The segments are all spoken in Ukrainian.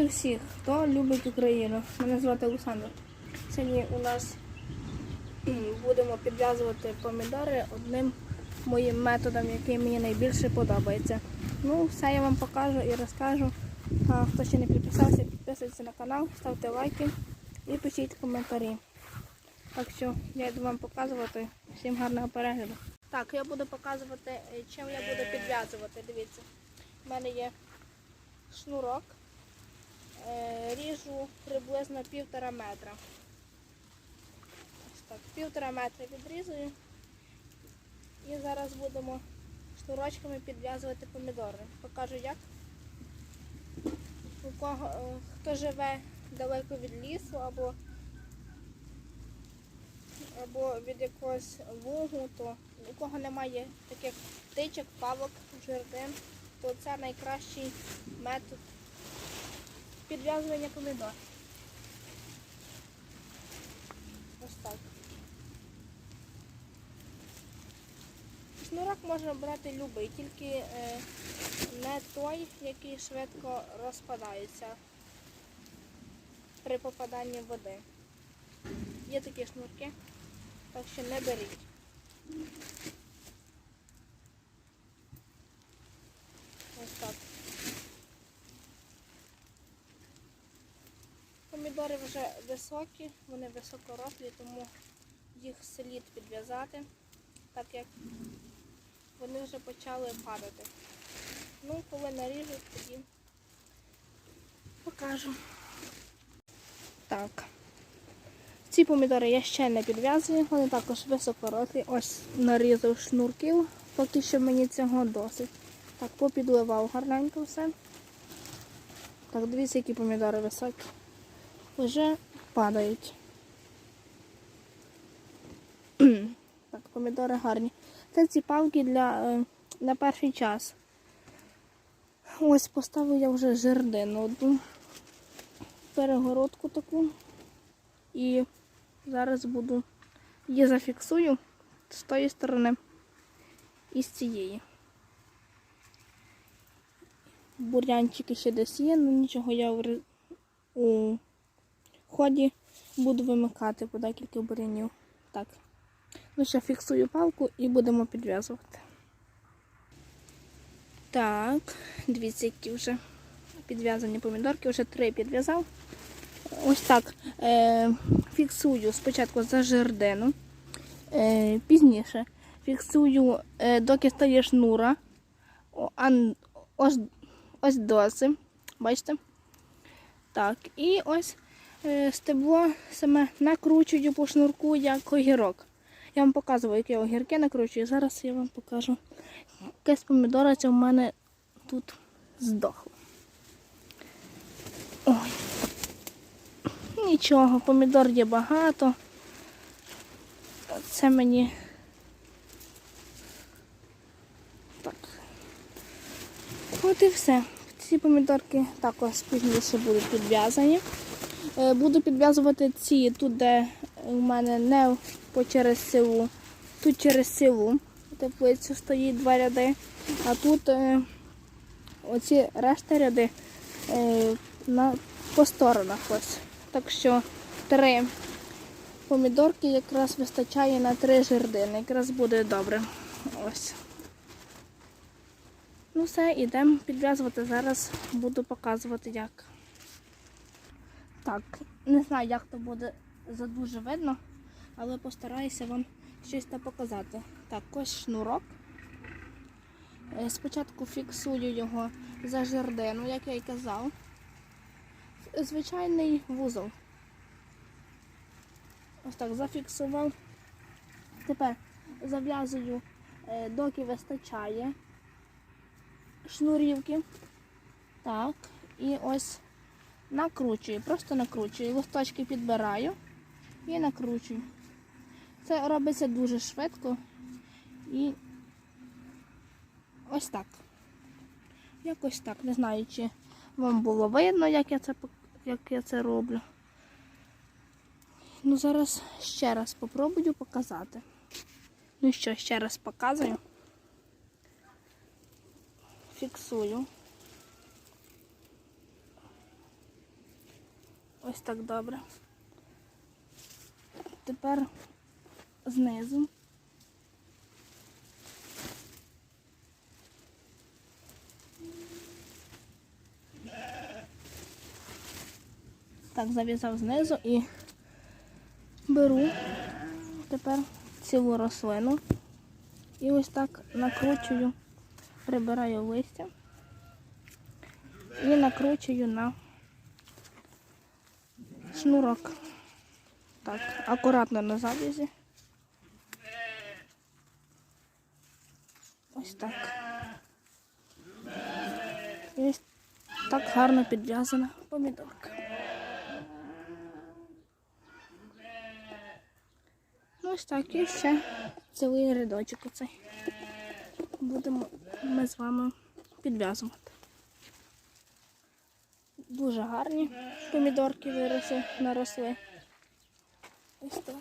Вітаю всіх, хто любить Україну. Мене звати Олександр. Сьогодні у нас будемо підв'язувати помідори одним моїм методом, який мені найбільше подобається. Ну, все я вам покажу і розкажу. А хто ще не підписався, підписуйтесь на канал, ставте лайки і пишіть коментарі. Так що я йду вам показувати. Всім гарного перегляду. Так, я буду показувати, е, чим я буду підв'язувати. Дивіться, в мене є шнурок. Е, Ріжу приблизно півтора метра. Ось так, півтора метра відрізую. І зараз будемо шнурочками підв'язувати помідори. Покажу як. У кого, е, хто живе далеко від лісу або, або від якогось лугу, то у кого немає таких птичок, павок, жердин, то це найкращий метод підв'язування помідор. Ось так. Шнурок можна брати любий, тільки е, не той, який швидко розпадається при попаданні води. Є такі шнурки, так що не беріть. Ось так. Помідори вже високі, вони високорослі, тому їх слід підв'язати, так як вони вже почали падати. Ну, коли наріжу, тоді покажу. Так. Ці помідори я ще не підв'язую, вони також високорослі. Ось нарізав шнурків, поки що мені цього досить. Так, попідливав гарненько все. Так, дивіться, які помідори високі. Вже падають. так, помідори гарні. Це ці палки для, е, на перший час. Ось поставив я вже жердину одну перегородку таку. І зараз буду її зафіксую з тої сторони і з цієї. Бурянчики ще десь є, ну нічого я ході буду вимикати по декілька бурянів. Так. Ну ще фіксую палку і будемо підв'язувати. Так, дивіться, які вже підв'язані помідорки, вже три підв'язав. Ось так е, фіксую спочатку за жердину, е, пізніше фіксую, е, доки стає шнура. Ось, ось доси. Бачите? Так, і ось стебло саме накручую по шнурку як огірок. Я вам показував, які огірки накручую. Зараз я вам покажу. Якась помідора ця в мене тут здохла. Ой. Нічого, помідор є багато. Це мені так. От і все. Ці помідорки також пізніше будуть підв'язані. Е, Буду підв'язувати ці тут, де у мене не по через силу, тут через силу теплицю стоїть два ряди, а тут е, оці решта ряди е, на, по сторонах ось. Так що три помідорки якраз вистачає на три жердини. Якраз буде добре. Ось. Ну все, йдемо підв'язувати. Зараз буду показувати як. Так, не знаю, як то буде задуже видно, але постараюся вам щось показати. Так, ось шнурок. Е, Спочатку фіксую його за жердину, як я й казав. Звичайний вузол. Ось так зафіксував. Тепер зав'язую, е, доки вистачає шнурівки. Так, і ось накручую, просто накручую. Листочки підбираю і накручую. Це робиться дуже швидко і ось так. Якось так. Не знаю, чи вам було видно, як я це, як я це роблю. Ну, зараз ще раз спробую показати. Ну що, ще раз показую. Фіксую. Ось так добре. Тепер знизу. Так, зав'язав знизу і беру тепер цілу рослину і ось так накручую, прибираю листя і накручую на шнурок. Так, акуратно на зав'язі. Ось так. І ось так гарно підв'язана помідорка. Ну, ось так і ще цілий рядочок оцей. Будемо ми з вами підв'язувати. Дуже гарні помідорки виросли, наросли. Ось так.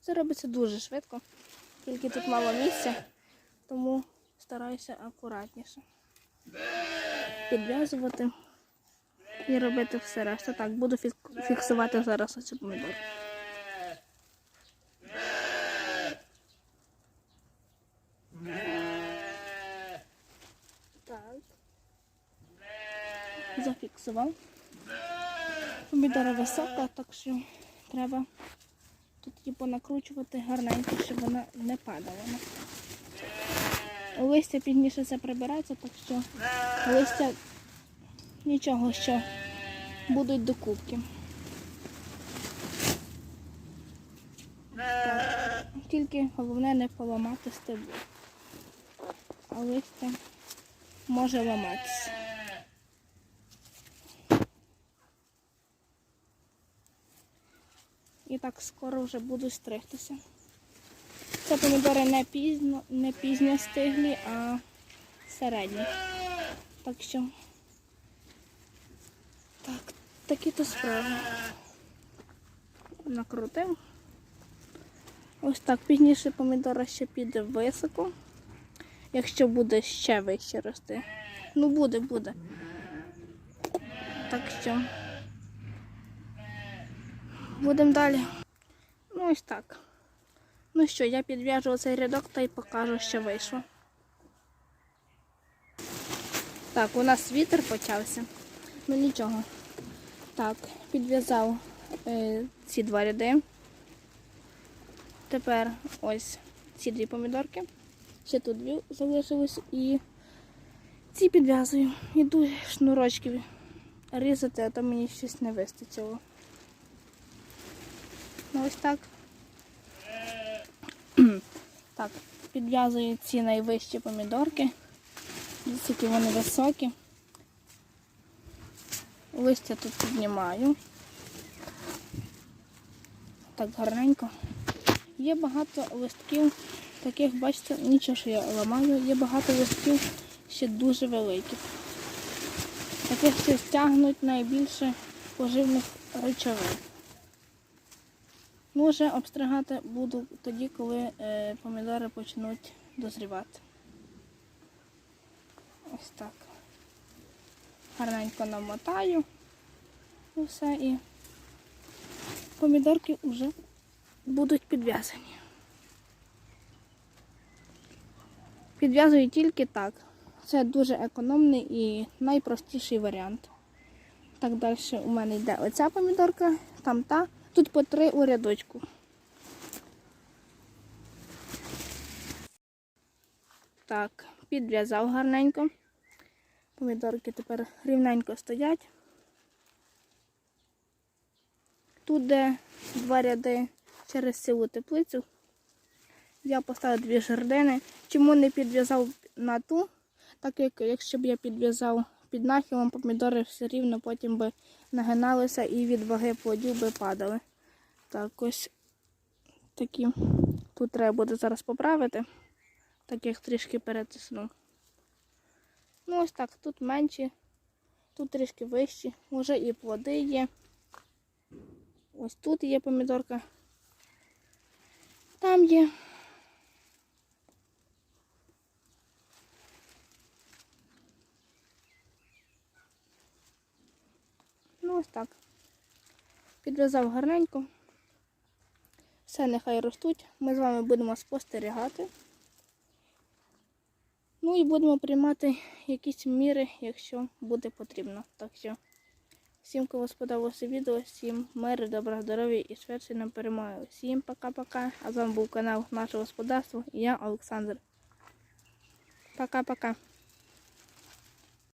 Це робиться дуже швидко, тільки тут мало місця, тому стараюся акуратніше підв'язувати і робити все решта. Так, буду фіксувати зараз оцю помідорку. Так. Зафіксував. Помідора висока, так що треба тут її понакручувати гарненько, щоб вона не падала. Листя пізніше це прибирається, так що листя нічого, що будуть докупки. Так. Тільки головне не поламати стебло. А листя може ламатися. Так скоро вже буду стригтися. Це помідори не пізно, не пізньо стиглі, а середні. Так що так, такі то справи. Накрутив. Ось так, пізніше помідора ще піде високо. Якщо буде ще вище рости. Ну буде, буде. Так що будемо далі. Ну ось так. Ну що, я підв'яжу цей рядок та й покажу, що вийшло. Так, у нас вітер почався. Ну нічого. Так, підв'язав е, ці два ряди. Тепер ось ці дві помідорки. Ще тут дві залишились і ці підв'язую. Іду шнурочки різати, а то мені щось не вистачило. Ну ось так. Так, підв'язую ці найвищі помідорки. Дивіться, які вони високі. Листя тут піднімаю. Так гарненько. Є багато листків, таких, бачите, нічого, що я ламаю, є багато листків ще дуже великих. Таких ще стягнуть найбільше поживних речовин. Ну, вже обстригати буду тоді, коли е, помідори почнуть дозрівати. Ось так. Гарненько намотаю і все, і помідорки вже будуть підв'язані. Підв'язую тільки так. Це дуже економний і найпростіший варіант. Так, далі у мене йде оця помідорка, там та. Тут по три у рядочку. Так, підв'язав гарненько. Помідорки тепер рівненько стоять. Тут де два ряди через цілу теплицю. Я поставив дві жердини. Чому не підв'язав на ту? Так як якщо б я підв'язав під нахилом, помідори все рівно потім би нагиналися і від ваги плодів би падали. Так, ось такі. Тут треба буде зараз поправити, так як трішки перетисну. Ну, ось так, тут менші, тут трішки вищі, може і плоди є. Ось тут є помідорка. Там є. Ну, Ось так. Підв'язав гарненько. Все нехай ростуть. Ми з вами будемо спостерігати. Ну і будемо приймати якісь міри, якщо буде потрібно. Так що всім, кого сподобалося відео, всім миру, добра здоров'я і швидше нам перемоги. Всім пока-пока. А з вами був канал Наше Господарство і я Олександр. Пока-пока.